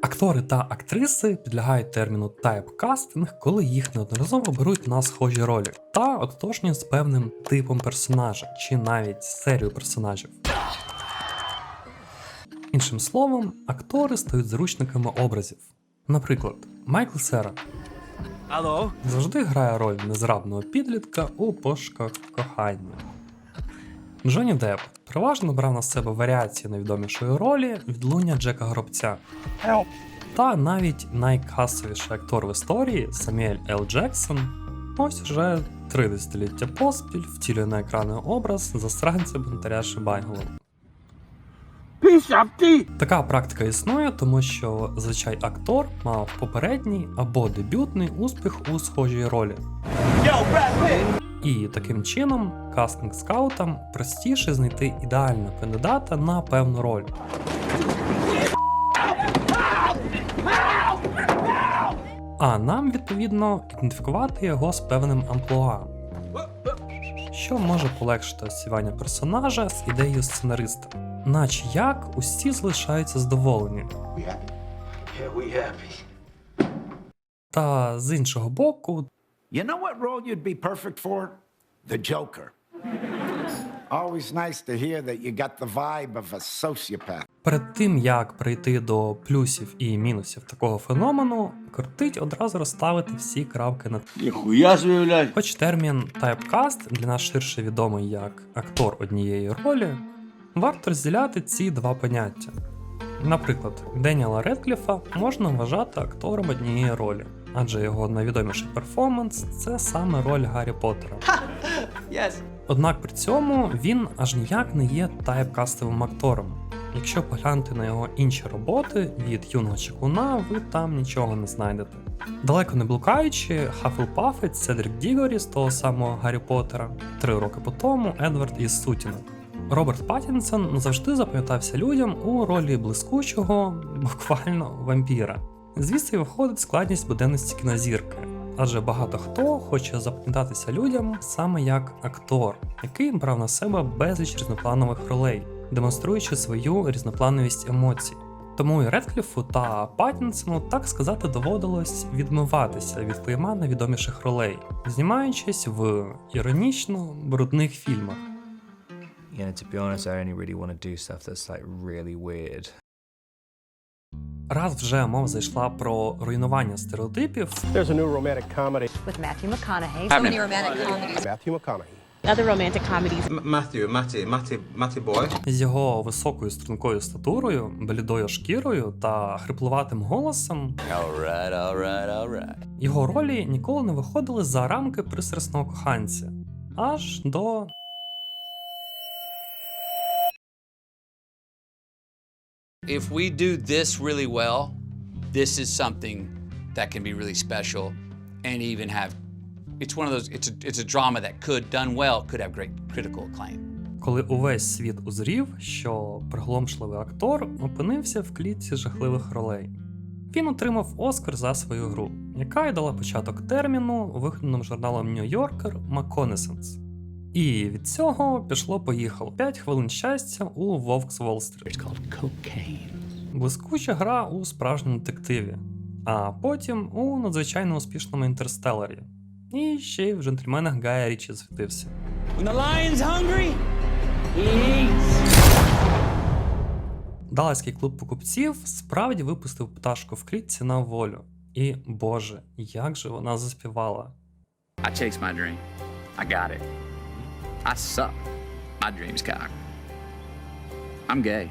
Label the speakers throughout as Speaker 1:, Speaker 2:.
Speaker 1: Актори та актриси підлягають терміну тайпкастинг, коли їх неодноразово беруть на схожі ролі та ототожнюють з певним типом персонажа чи навіть серію персонажів. Іншим словом, актори стають заручниками образів. Наприклад, Майкл Сера
Speaker 2: Алло?
Speaker 1: завжди грає роль незрабного підлітка у пошуках кохання. Джонні Депп переважно брав на себе варіації найвідомішої ролі відлуння Джека Гробця. Та навіть найкасовіший актор в історії Саміель Л. Джексон ось уже три десятиліття поспіль втілює на екрани образ засранця бунтаря Шибайголова. Така практика існує, тому що зазвичай актор мав попередній або дебютний успіх у схожій ролі. І таким чином кастинг скаутам простіше знайти ідеального кандидата на певну роль. А нам відповідно ідентифікувати його з певним амплуа, що може полегшити осівання персонажа з ідеєю сценариста, наче як усі залишаються задоволені. Та з іншого боку,
Speaker 3: You know what role you'd be perfect for? The Joker. Always nice to hear that you got the vibe of a sociopath.
Speaker 1: Перед тим як прийти до плюсів і мінусів такого феномену, кортить одразу розставити всі крапки над
Speaker 2: Ніхуя блядь.
Speaker 1: Хоч термін тайпкаст для нас ширше відомий як актор однієї ролі, варто розділяти ці два поняття. Наприклад, Деніела Редкліфа можна вважати актором однієї ролі, адже його найвідоміший перформанс це саме роль Гаррі Поттера.
Speaker 2: Yes.
Speaker 1: Однак при цьому він аж ніяк не є тайпкастовим актором. Якщо поглянути на його інші роботи від юного чеклуна, ви там нічого не знайдете. Далеко не блукаючи, Хафлпафець Седрік Дігорі з того самого Гаррі Поттера, три роки по тому Едвард із Сутіна. Роберт Паттінсон завжди запам'ятався людям у ролі блискучого, буквально вампіра. Звідси виходить складність буденності кінозірки, адже багато хто хоче запам'ятатися людям саме як актор, який брав на себе безліч різнопланових ролей, демонструючи свою різноплановість емоцій. Тому і Редкліфу та Паттінсону, так сказати, доводилось відмиватися від клейма найвідоміших ролей, знімаючись в іронічно брудних фільмах.
Speaker 4: Know, to be honest, I only really want to do stuff that's like really weird.
Speaker 1: Раз вже мова зайшла про руйнування стереотипів,
Speaker 5: There's a new romantic comedy.
Speaker 6: with Matthew McConaughey.
Speaker 7: So many romantic comedies.
Speaker 5: Matthew McConaughey.
Speaker 8: Other romantic comedies.
Speaker 9: Matthew, Matty, Matty, Matty boy.
Speaker 1: з його високою стрункою статурою, блідою шкірою та хриплуватим голосом,
Speaker 4: Alright, alright, alright.
Speaker 1: його ролі ніколи не виходили за рамки пристрасного коханця. Аж до
Speaker 7: If we do this really well, this is something that can be really special and even have it's one of those it's a, it's a drama that could done well could have great critical acclaim.
Speaker 1: коли увесь світ узрів, що приголомшливий актор опинився в клітці жахливих ролей. Він отримав Оскар за свою гру, яка й дала початок терміну, вигнаному журналом New Yorker McConaissance. І від цього пішло-поїхало 5 хвилин щастя у Вовкс
Speaker 7: cocaine.
Speaker 1: Блискуча гра у справжньому детективі, а потім у надзвичайно успішному інтерстеларі. І ще й в джентльменах Гая Річі звітився.
Speaker 2: When the lion's hungry, he eats.
Speaker 1: Далайський клуб покупців справді випустив пташку в клітці на волю. І боже, як же вона заспівала.
Speaker 7: I chased my dream. I got it. I suck. My dream's cock. I'm gay.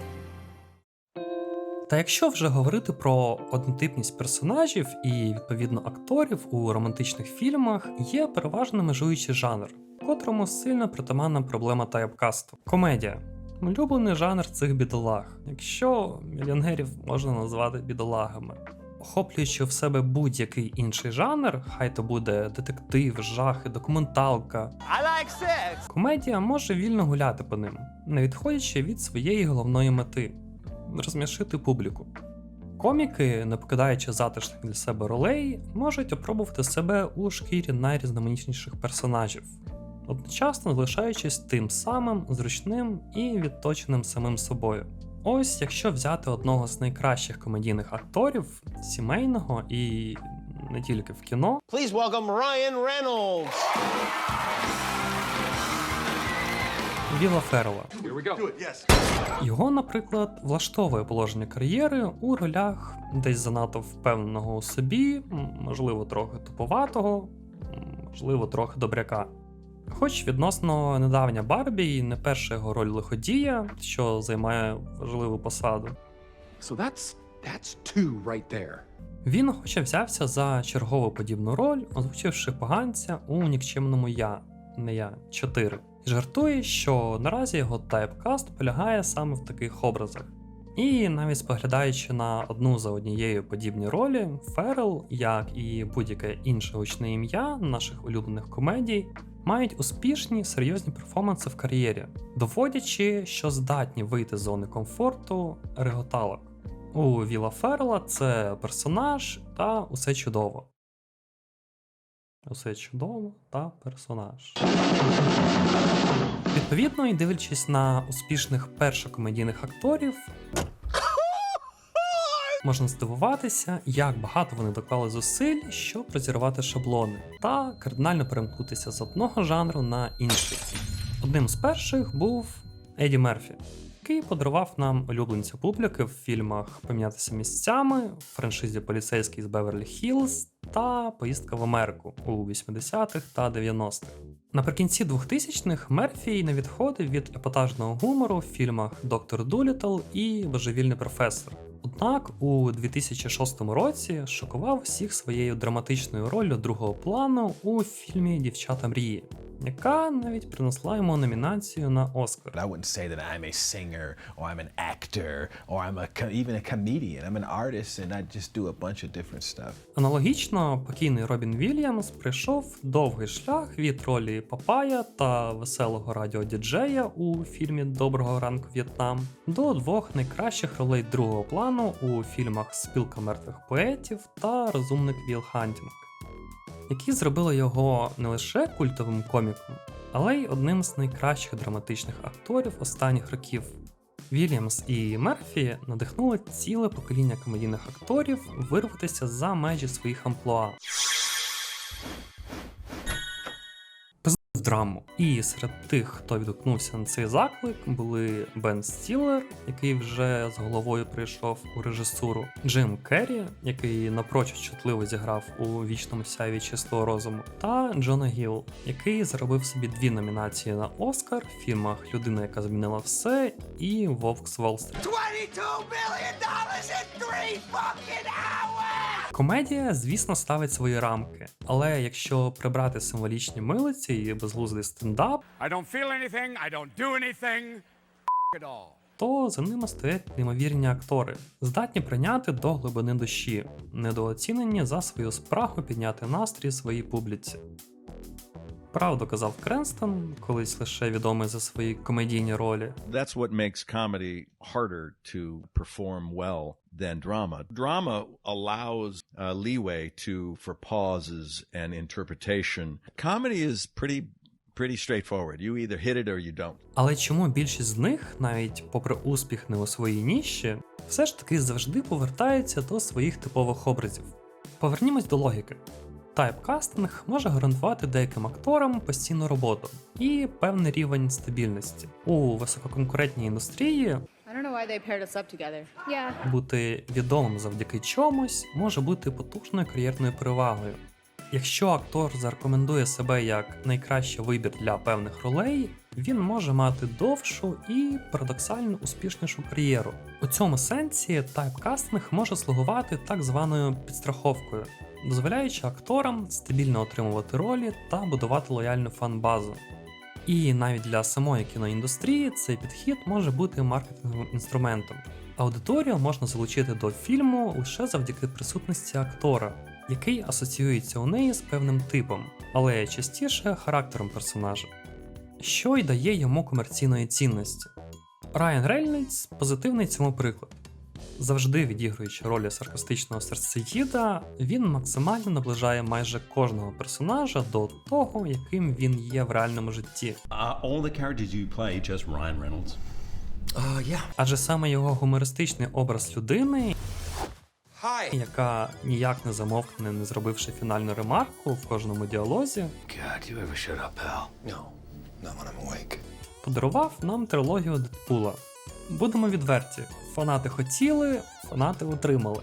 Speaker 1: Та якщо вже говорити про однотипність персонажів і відповідно акторів у романтичних фільмах, є переважно межуючий жанр, котрому сильно притаманна проблема тайпкасту комедія. Улюблений жанр цих бідолаг, якщо мільйонерів можна назвати бідолагами. Охоплюючи в себе будь-який інший жанр, хай то буде детектив, жахи, документалка,
Speaker 2: like sex.
Speaker 1: Комедія може вільно гуляти по ним, не відходячи від своєї головної мети розсмішити публіку. Коміки, не покидаючи затишних для себе ролей, можуть опробувати себе у шкірі найрізноманітніших персонажів, одночасно залишаючись тим самим зручним і відточеним самим собою. Ось якщо взяти одного з найкращих комедійних акторів сімейного і не тільки в кіно,
Speaker 5: Please welcome Ryan Reynolds.
Speaker 1: Віла Феррела. Його, наприклад, влаштовує положення кар'єри у ролях десь занадто впевненого у собі, можливо, трохи туповатого, можливо, трохи добряка. Хоч відносно недавня Барбі і не перша його роль лиходія, що займає важливу посаду.
Speaker 6: So that's that's two right there.
Speaker 1: Він хоча взявся за чергову подібну роль, озвучивши поганця у нікчемному я, не я 4. І жартує, що наразі його тайпкаст полягає саме в таких образах. І навіть споглядаючи на одну за однією подібні ролі, Феррел, як і будь-яке інше гучне ім'я наших улюблених комедій, мають успішні серйозні перформанси в кар'єрі, доводячи, що здатні вийти з зони комфорту реготалок. У Віла Феррела це персонаж та усе чудово. Усе чудово та персонаж. Відповідно, і дивлячись на успішних першокомедійних акторів, можна здивуватися, як багато вони доклали зусиль, щоб розірвати шаблони та кардинально перемкнутися з одного жанру на інший. Одним з перших був Еді Мерфі, який подарував нам улюбленця публіки в фільмах Помінятися місцями, франшизі Поліцейський з Беверлі Хіллз та Поїздка в Америку у 80-х та 90-х. Наприкінці 2000-х Мерфі не відходив від епатажного гумору в фільмах Доктор Дулітл і Божевільний професор. Однак у 2006 році шокував всіх своєю драматичною роллю другого плану у фільмі Дівчата мрії, яка навіть принесла йому номінацію на Оскар.
Speaker 8: I wouldn't say that I'm a singer or I'm an actor or I'm a even a comedian. I'm an artist and I just do a bunch of different stuff.
Speaker 1: Аналогічно, покійний Робін Вільямс пройшов довгий шлях від ролі Папая та веселого радіодіджея у фільмі Доброго ранку В'єтнам до двох найкращих ролей другого плану у фільмах Спілка мертвих поетів та Розумник Віл Хантінг, які зробили його не лише культовим коміком, але й одним з найкращих драматичних акторів останніх років. Вільямс і Мерфі надихнули ціле покоління комедійних акторів вирватися за межі своїх амплуа. Драму. І серед тих, хто відгукнувся на цей заклик, були Бен Стілер, який вже з головою прийшов у режисуру, Джим Керрі, який напрочуд чутливо зіграв у вічному сяйві чистого розуму, та Джона Гіл, який заробив собі дві номінації на Оскар в фільмах Людина, яка змінила все, і Вовк з Уолл-стріт.
Speaker 5: 22 million dollars in three fucking hours!
Speaker 1: Комедія, звісно, ставить свої рамки, але якщо прибрати символічні милиці і безглуздий стендап,
Speaker 6: I don't feel anything. I don't do anything. At all.
Speaker 1: то за ними стоять неймовірні актори, здатні прийняти до глибини душі, недооцінені за свою спрагу підняти настрій своїй публіці. Правду казав Кренстон, колись лише відомий за свої комедійні ролі.
Speaker 10: That's what makes comedy harder to perform well than drama. Drama allows uh, leeway to for pauses and interpretation. Comedy is pretty pretty straightforward. You either hit it or you don't.
Speaker 1: Але чому більшість з них, навіть попри успіх не у своїй ніщі, все ж таки завжди повертаються до своїх типових образів? Повернімось до логіки. Тайпкастинг може гарантувати деяким акторам постійну роботу і певний рівень стабільності. У висококонкурентній індустрії
Speaker 11: I don't know why they paired us up together. Yeah.
Speaker 1: бути відомим завдяки чомусь може бути потужною кар'єрною перевагою. Якщо актор зарекомендує себе як найкращий вибір для певних ролей, він може мати довшу і парадоксально успішнішу кар'єру. У цьому сенсі тайпкастинг може слугувати так званою підстраховкою, дозволяючи акторам стабільно отримувати ролі та будувати лояльну фан-базу. І навіть для самої кіноіндустрії цей підхід може бути маркетинговим інструментом. Аудиторію можна залучити до фільму лише завдяки присутності актора, який асоціюється у неї з певним типом, але частіше характером персонажа, що й дає йому комерційної цінності. Райан Рейнольдс позитивний цьому приклад. Завжди відігруючи ролі саркастичного серцеїда, він максимально наближає майже кожного персонажа до того, яким він є в реальному житті.
Speaker 12: Are all the characters you play just Ryan Reynolds?
Speaker 1: Адже саме його гумористичний образ людини, яка ніяк не замовкне, не зробивши фінальну ремарку в кожному діалозі,
Speaker 13: God, you ever shut up, pal? No, not when I'm awake.
Speaker 1: подарував нам трилогію Дедпула. Будемо відверті, фанати хотіли, фанати отримали.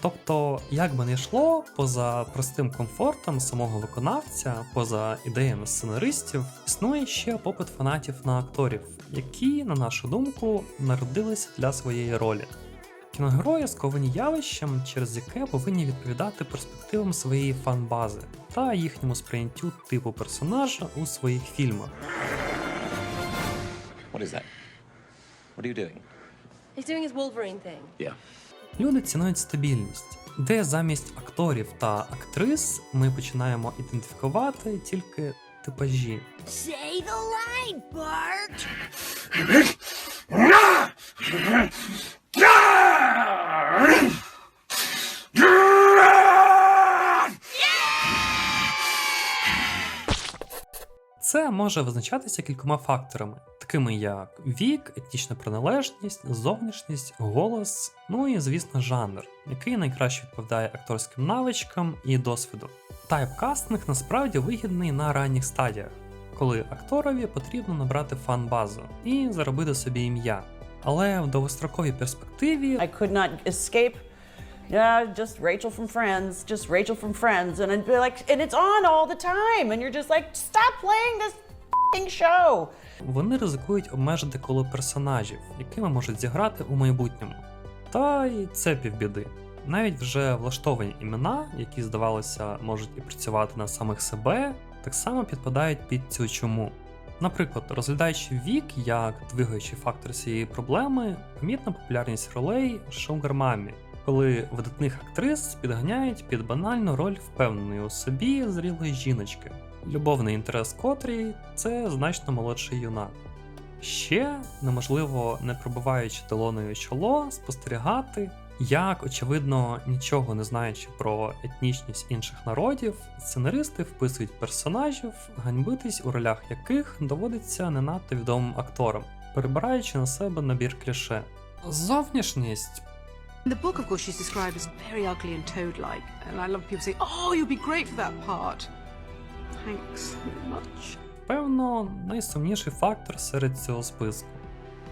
Speaker 1: Тобто, як би не йшло, поза простим комфортом самого виконавця, поза ідеями сценаристів, існує ще попит фанатів на акторів, які, на нашу думку, народилися для своєї ролі. Кіногерої сковані явищем, через яке повинні відповідати перспективам своєї фан-бази та їхньому сприйняттю типу персонажа у своїх фільмах.
Speaker 13: What is that? What are you doing?
Speaker 11: He's doing his Wolverine thing.
Speaker 13: Yeah.
Speaker 1: Люди цінують стабільність, де замість акторів та актрис ми починаємо ідентифікувати тільки типажі.
Speaker 5: Say the line, Bart.
Speaker 1: Це може визначатися кількома факторами, такими як вік, етнічна приналежність, зовнішність, голос, ну і звісно жанр, який найкраще відповідає акторським навичкам і досвіду. Тайпкастинг насправді вигідний на ранніх стадіях, коли акторові потрібно набрати фан-базу і заробити собі ім'я. Але в довгостроковій перспективі
Speaker 12: I could not escape. Yeah, just Rachel from Friends, just Rachel from Friends, and I'd be like, and it's on all the time, and you're just like, stop playing this show.
Speaker 1: вони ризикують обмежити коло персонажів, якими можуть зіграти у майбутньому. Та й це півбіди. Навіть вже влаштовані імена, які, здавалося, можуть і працювати на самих себе, так само підпадають під цю чуму. Наприклад, розглядаючи вік як двигаючий фактор цієї проблеми, помітна популярність ролей Sugar Mommy, коли видатних актрис підганяють під банальну роль впевненої у собі зрілої жіночки, любовний інтерес котрій це значно молодший юнак. Ще неможливо, не пробиваючи долоною чоло, спостерігати, як, очевидно, нічого не знаючи про етнічність інших народів, сценаристи вписують персонажів, ганьбитись у ролях яких доводиться не надто відомим акторам, перебираючи на себе набір кліше. Зовнішність
Speaker 14: In the book, of course, she's described as very ugly and toad-like, and I love people say, "Oh, you'll be great for that part." Thanks very much.
Speaker 1: Певно, найсумніший фактор серед цього списку.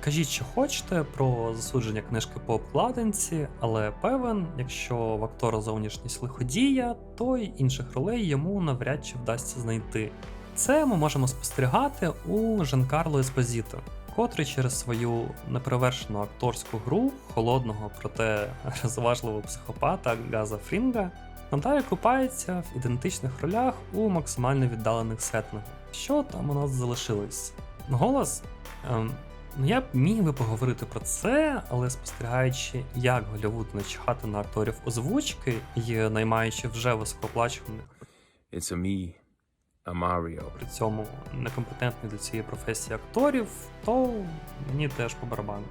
Speaker 1: Кажіть, що хочете про засудження книжки по обкладинці, але певен, якщо в актора зовнішність лиходія, то й інших ролей йому навряд чи вдасться знайти. Це ми можемо спостерігати у Жанкарло Еспозіто, котрий через свою неперевершену акторську гру холодного, проте розважливого психопата Газа Фрінга надалі купається в ідентичних ролях у максимально віддалених сеттингах. Що там у нас залишилось? Голос? Ем, ну я б міг би поговорити про це, але спостерігаючи, як Голлівуд начхати на акторів озвучки і наймаючи вже високооплачуваних
Speaker 15: It's a me, Mario.
Speaker 1: при цьому некомпетентних до цієї професії акторів, то мені теж по барабану.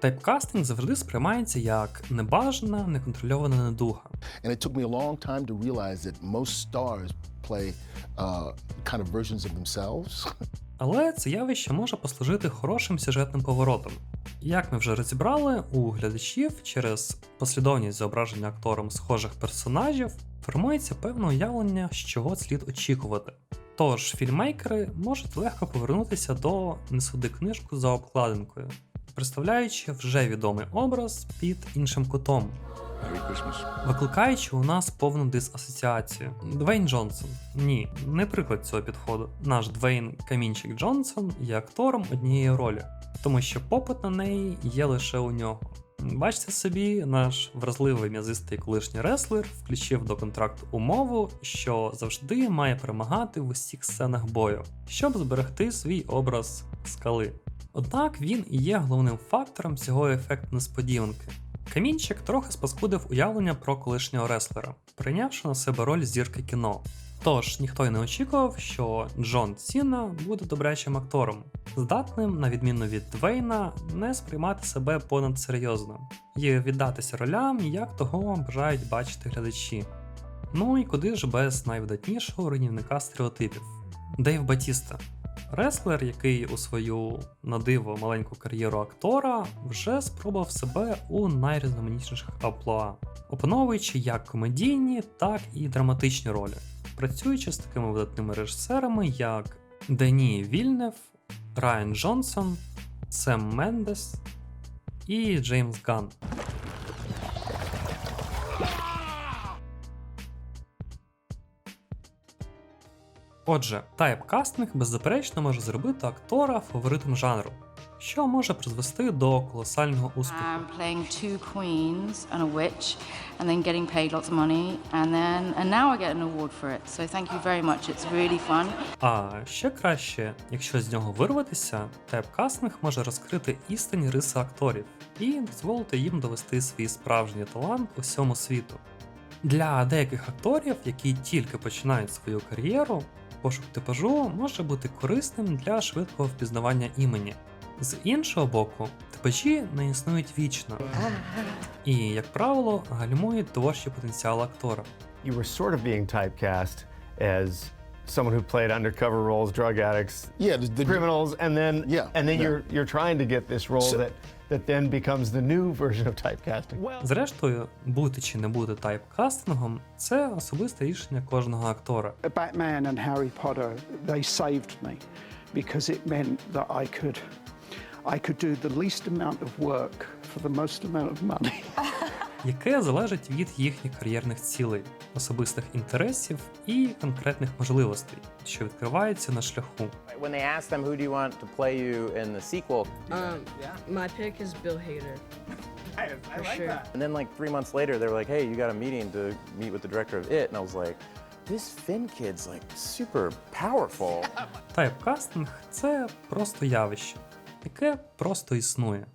Speaker 1: Тайпкастинг завжди сприймається як небажана, неконтрольована недуга.
Speaker 16: And it took me a long time to realize that most stars play uh, kind of versions of themselves.
Speaker 1: Але це явище може послужити хорошим сюжетним поворотом. Як ми вже розібрали, у глядачів через послідовність зображення актором схожих персонажів формується певне уявлення, з чого слід очікувати. Тож фільмейкери можуть легко повернутися до не суди книжку за обкладинкою, представляючи вже відомий образ під іншим кутом, викликаючи у нас повну дисасоціацію. Двейн Джонсон. Ні, не приклад цього підходу. Наш Двейн Камінчик Джонсон є актором однієї ролі, тому що попит на неї є лише у нього. Бачите собі, наш вразливий м'язистий колишній реслер включив до контракту умову, що завжди має перемагати в усіх сценах бою, щоб зберегти свій образ скали. Однак він і є головним фактором цього ефекту несподіванки. Камінчик трохи спаскудив уявлення про колишнього реслера, прийнявши на себе роль зірки кіно. Тож ніхто й не очікував, що Джон Сіна буде добрячим актором, здатним, на відміну від Двейна, не сприймати себе понад серйозно і віддатися ролям, як того бажають бачити глядачі. Ну і куди ж без найвидатнішого руйнівника стереотипів Дейв Батіста. Реслер, який у свою на диво маленьку кар'єру актора вже спробував себе у найрізноманітніших амплуа, опановуючи як комедійні, так і драматичні ролі, працюючи з такими видатними режисерами, як Дені Вільнев, Райан Джонсон, Сем Мендес і Джеймс Ганн. Отже, тайпкастинг беззаперечно може зробити актора фаворитом жанру, що може призвести до колосального успіху.
Speaker 17: Fun.
Speaker 1: А ще краще, якщо з нього вирватися, тайпкастинг може розкрити істинні риси акторів і дозволити їм довести свій справжній талант усьому світу. Для деяких акторів, які тільки починають свою кар'єру, пошук типажу може бути корисним для швидкого впізнавання імені. З іншого боку, типажі не існують вічно, і, як правило, гальмують творчий потенціал актора.
Speaker 18: You were sort of being typecast as someone who played undercover roles, drug addicts,
Speaker 16: Yeah, the, the
Speaker 18: criminals, and then
Speaker 16: Yeah,
Speaker 18: and then
Speaker 16: yeah.
Speaker 18: you're you're trying to get this role
Speaker 16: So-
Speaker 18: that that then becomes the new version of typecasting.
Speaker 1: Зрештою, бути чи не бути тайпкастингом це особисте рішення кожного актора.
Speaker 19: Batman and Harry Potter, they saved me because it meant that I could I could do the least amount of work for the most amount of money.
Speaker 1: Яке залежить від їхніх кар'єрних цілей, особистих інтересів і конкретних можливостей, що відкриваються на шляху.
Speaker 20: When they asked them who do you want to play you in the sequel,
Speaker 11: Um, my pick is Bill Hader. For sure.
Speaker 20: and then like three months later, they were like, "Hey, you got a meeting to meet with the director of It," and I was like, "This Finn kid's like super powerful."
Speaker 1: Тайпкастинг це просто явище, яке просто існує.